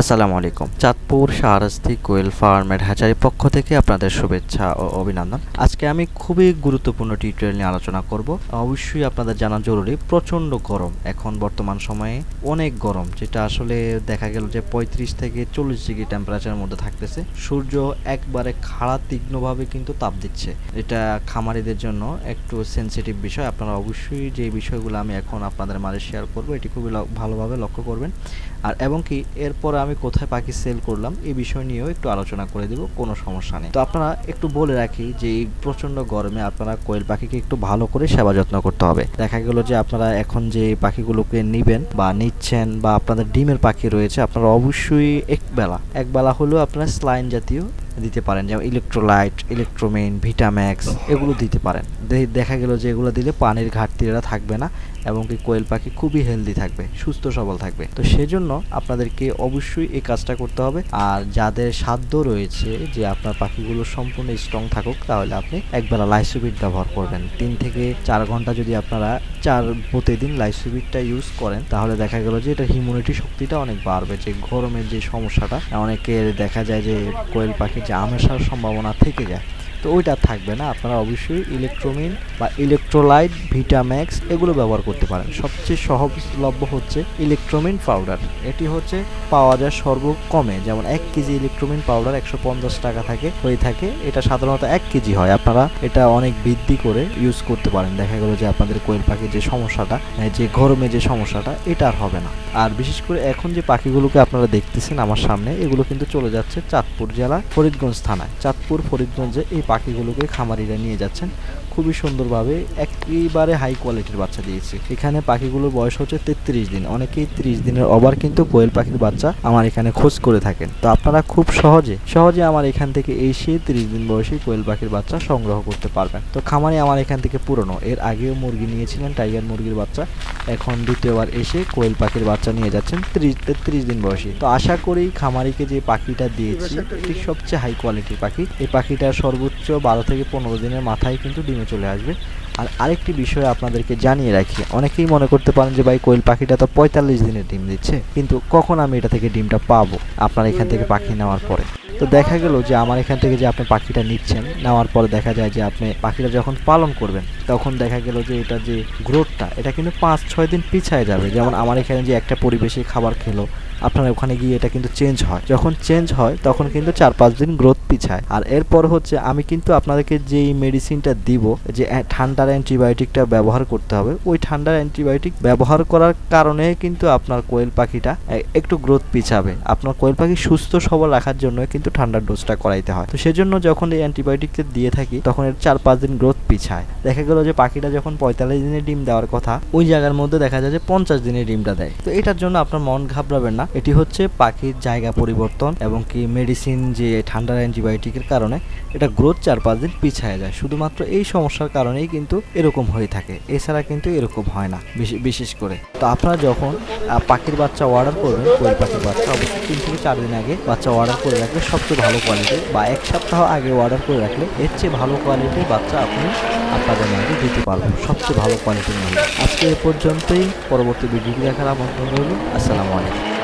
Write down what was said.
আসসালামু আলাইকুম। চাঁদপুর শাহরাস্তি কোয়েল ফার্মের হ্যাচারির পক্ষ থেকে আপনাদের শুভেচ্ছা ও অভিনন্দন। আজকে আমি খুবই গুরুত্বপূর্ণ টিউটোরিয়াল নিয়ে আলোচনা করব। অবশ্যই আপনাদের জানা জরুরি, প্রচণ্ড গরম। এখন বর্তমান সময়ে অনেক গরম, যেটা আসলে দেখা গেল যে পঁয়ত্রিশ থেকে চল্লিশ ডিগ্রি টেম্পারেচারের মধ্যে থাকতেছে। সূর্য একবারে খাড়া, তীক্ষ্ণভাবে কিন্তু তাপ দিচ্ছে। এটা খামারিদের জন্য একটু সেনসিটিভ বিষয়। আপনারা অবশ্যই যে বিষয়গুলো আমি এখন আপনাদের মাঝে শেয়ার করব, এটি খুবই ভালোভাবে লক্ষ্য করবেন। আর এবং কি, এরপর আমি কোথায় পাখি সেল করলাম এই বিষয় নিয়েও একটু আলোচনা করে দেব, কোনো সমস্যা নেই। তো আপনারা একটু বলে রাখি যে এই প্রচণ্ড গরমে আপনারা কোয়েল পাখিকে একটু ভালো করে সেবা যত্ন করতে হবে। দেখা গেল যে আপনারা এখন যে পাখিগুলোকে নিবেন বা নিচ্ছেন বা আপনাদের ডিমের পাখি রয়েছে, আপনারা অবশ্যই একবেলা একবেলা হলেও আপনারা স্লাইন জাতীয় দিতে পারেন, যেমন ইলেকট্রোলাইট ইলেকট্রোমেইন ভিটাম্যাক্স এগুলো দিতে পারেন। দেখা গেল যে এগুলো দিলে পানির ঘাটতিটা থাকবে না এবং কি কোয়েল পাখি খুবই হেলদি থাকবে, সুস্থ সবল থাকবে। তো সেজন্য আপনাদেরকে অবশ্যই এই কাজটা করতে হবে। আর যাদের সাধ্য রয়েছে যে আপনার পাখিগুলো সম্পূর্ণ স্ট্রং থাকুক, তাহলে আপনি একবেলা লাইসোবিট ব্যবহার করবেন। তিন থেকে চার ঘণ্টা যদি আপনারা চার প্রতিদিন লাইসোবিটটা ইউজ করেন, তাহলে দেখা গেল যে এটা হিউমিনিটি শক্তিটা অনেক বাড়বে। যে গরমের যে সমস্যাটা, অনেকের দেখা যায় যে কোয়েল পাখির যে আমেশার সম্ভাবনা থেকে যায়। তো ওইটা থাকবে না। আপনারা অবশ্যই ইলেকট্রোমিন বা ইলেকট্রোলাইট ভিটাম্যাক্স এগুলো ব্যবহার করতে পারেন। সবচেয়ে সহজলভ্য হচ্ছে ইলেকট্রোমিন পাউডার এটি হচ্ছে পাওয়া যায় সর্বকমে। যেমন এক কেজি ইলেকট্রোমিন পাউডার একশো পঞ্চাশ টাকা থাকে, হয়ে থাকে। এটা সাধারণত এক কেজি হয়। আপনারা এটা অনেক বৃদ্ধি করে ইউজ করতে পারেন। দেখা গেলো যে আপনাদের কোয়েল পাখির যে সমস্যাটা যে গরমে যে সমস্যাটা, এটা আর হবে না। আর বিশেষ করে এখন যে পাখিগুলোকে আপনারা দেখতেছেন আমার সামনে, এগুলো কিন্তু চলে যাচ্ছে চাঁদপুর জেলা ফরিদগঞ্জ থানায়। চাঁদপুর, ফরিদগঞ্জে এই পাখিগুলোকে খামারিরা নিয়ে যাচ্ছেন। খুবই সুন্দরভাবে একেবারে হাই কোয়ালিটির বাচ্চা দিয়েছে। এখানে পাখিগুলোর বয়স হচ্ছে তেত্রিশ দিন। অনেকেই ত্রিশ দিনের ওভার কিন্তু কোয়েল পাখির বাচ্চা আমার এখানে খোঁজ করে থাকেন। তো আপনারা খুব সহজে সহজে আমার এখান থেকে এসে ত্রিশ দিন বয়সী কোয়েল পাখির বাচ্চা সংগ্রহ করতে পারবেন। তো খামারি আমার এখান থেকে পুরনো। এর আগেও মুরগি নিয়েছিলেন, টাইগার মুরগির বাচ্চা। এখন দ্বিতীয়বার এসে কোয়েল পাখির বাচ্চা নিয়ে যাচ্ছেন ত্রিশ, তেত্রিশ দিন বয়সে। তো আশা করি খামারিকে যে পাখিটা দিয়েছি, এটি সবচেয়ে হাই কোয়ালিটির পাখি। এই পাখিটার সর্বোচ্চ বারো থেকে পনেরো দিনের মাথায় কিন্তু ডিমে চলে আসবে। আর আরেকটি বিষয় আপনাদেরকে জানিয়ে রাখি, অনেকেই মনে করতে পারেন যে, ভাই, কোয়েল পাখিটা তো পঁয়তাল্লিশ দিনের ডিম দিচ্ছে, কিন্তু কখন আমি এটা থেকে ডিমটা পাবো? আপনার এখান থেকে পাখি নেওয়ার পরে। তো দেখা গেল যে আমার এখান থেকে যে আপনি পাখিটা নিচ্ছেন, নেওয়ার পরে দেখা যায় যে আপনি পাখিটা যখন পালন করবেন, তখন দেখা গেল যে এটা যে গ্রোথটা, এটা কিন্তু পাঁচ ছয় দিন পিছায় যাবে। যেমন আমার এখানে যে একটা পরিবেশে খাবার খেলো, আপনার ওখানে গিয়ে এটা কিন্তু চেঞ্জ হয়। যখন চেঞ্জ হয়, তখন কিন্তু চার পাঁচ দিন গ্রোথ পিছায়। আর এরপর হচ্ছে আমি কিন্তু আপনাদেরকে যেই মেডিসিনটা দিব, যে ঠান্ডার অ্যান্টিবায়োটিকটা ব্যবহার করতে হবে, ওই ঠান্ডার অ্যান্টিবায়োটিক ব্যবহার করার কারণে কিন্তু আপনার কোয়েল পাখিটা একটু গ্রোথ পিছাবে। আপনার কোয়েল পাখি সুস্থ সবল রাখার জন্য কিন্তু ঠান্ডার ডোজটা করাইতে হয়। তো সেজন্য যখন এই অ্যান্টিবায়োটিকটা দিয়ে থাকি, তখন এর চার পাঁচ দিন গ্রোথ পিছায়। দেখা গেল যে পাখিটা যখন পঁয়তাল্লিশ দিনের ডিম দেওয়ার কথা, ওই জায়গার মধ্যে দেখা যায় যে পঞ্চাশ দিনের ডিমটা দেয়। তো এটার জন্য আপনার মন ঘাবড়াবেন না। এটি হচ্ছে পাখির জায়গা পরিবর্তন এবং কি মেডিসিন যে ঠান্ডার অ্যান্টিবায়োটিকের কারণে এটা গ্রোথ চার পাঁচ দিন পিছায় যায়। শুধুমাত্র এই সমস্যার কারণেই কিন্তু এরকম হয়ে থাকে। এছাড়া কিন্তু এরকম হয় না বিশেষ করে। তো আপনারা যখন পাখির বাচ্চা অর্ডার করবেন পাখির বাচ্চা? অবশ্যই তিন থেকে চার দিন আগে বাচ্চা অর্ডার করে রাখলে সবচেয়ে ভালো কোয়ালিটির বা এক সপ্তাহ আগে অর্ডার করে রাখলে এর চেয়ে ভালো কোয়ালিটির বাচ্চা আপনি আপনাদের মাঝে দিতে পারবেন, সবচেয়ে ভালো কোয়ালিটির মধ্যে আজকে এ পর্যন্তই, পরবর্তী ভিডিওটি দেখার আমন্ত্রণ রইল, আসসালামু আলাইকুম।